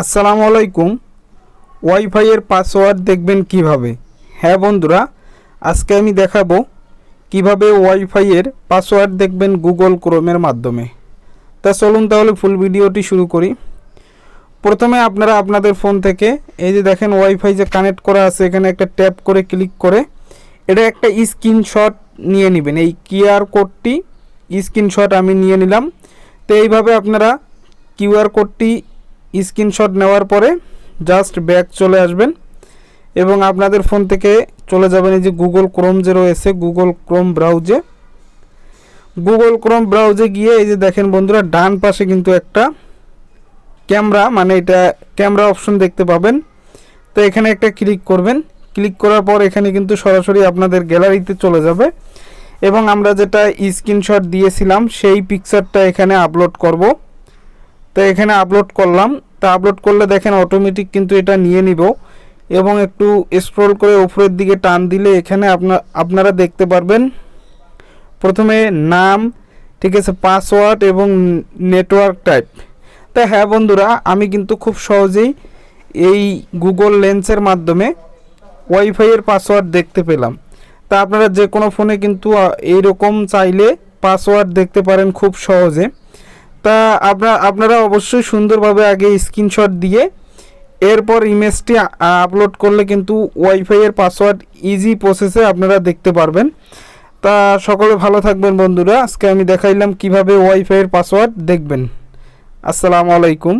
আসসালামু আলাইকুম। ওয়াইফাইয়ের পাসওয়ার্ড দেখবেন কীভাবে? হ্যাঁ বন্ধুরা, আজকে আমি দেখাবো কীভাবে ওয়াইফাইয়ের পাসওয়ার্ড দেখবেন গুগল ক্রোমের মাধ্যমে। তা চলুন তাহলে ফুল ভিডিওটি শুরু করি। প্রথমে আপনারা আপনাদের ফোন থেকে, এই যে দেখেন ওয়াইফাই যে কানেক্ট করা আছে, এখানে একটা ট্যাপ করে ক্লিক করে এটা একটা স্ক্রিনশট নিয়ে নেবেন। এই কিউআর কোডটি স্ক্রিনশট আমি নিয়ে নিলাম। তো এইভাবে আপনারা কিউআর কোডটি স্ক্রিনশট নেওয়ার পরে জাস্ট ব্যাক চলে আসবেন এবং আপনাদের ফোন থেকে চলে যাবেন এই যে গুগল ক্রোম যে রয়েছে গুগল ক্রোম ব্রাউজে গুগল ক্রোম ব্রাউজে গিয়ে এই যে দেখেন বন্ধুরা, ডান পাশে কিন্তু একটা ক্যামেরা মানে এটা ক্যামেরা অপশন দেখতে পাবেন। তো এখানে একটা ক্লিক করবেন। ক্লিক করার পর এখানে কিন্তু সরাসরি আপনাদের গ্যালারিতে চলে যাবে। এবং আমরা যেটা স্ক্রিনশট দিয়েছিলাম, সেই পিকচারটা এখানে আপলোড করব। তো এখানে আপলোড করলাম। তা আপলোড করলে দেখেন অটোমেটিক কিন্তু এটা নিয়ে নিব এবং একটু স্ক্রল করে উপরের দিকে টান দিলে এখানে আপনার আপনারা দেখতে পারবেন। প্রথমে নাম, ঠিক আছে পাসওয়ার্ড এবং নেটওয়ার্ক টাইপ তা হ্যাঁ বন্ধুরা, আমি কিন্তু খুব সহজেই এই গুগল লেন্সের মাধ্যমে ওয়াইফাইয়ের পাসওয়ার্ড দেখতে পেলাম। তা আপনারা যে কোনো ফোনে কিন্তু এইরকম চাইলে পাসওয়ার্ড দেখতে পারেন খুব সহজে। তা আপনারা আপনারা অবশ্যই সুন্দরভাবে আগে স্ক্রিনশট দিয়ে এরপর ইমেজটি আপলোড করলে কিন্তু ওয়াইফাইয়ের পাসওয়ার্ড ইজি প্রসেসে আপনারা দেখতে পারবেন। তা সকলে ভালো থাকবেন বন্ধুরা। আজকে আমি দেখাইলাম কীভাবে ওয়াইফাইয়ের পাসওয়ার্ড দেখবেন। আসসালামু আলাইকুম।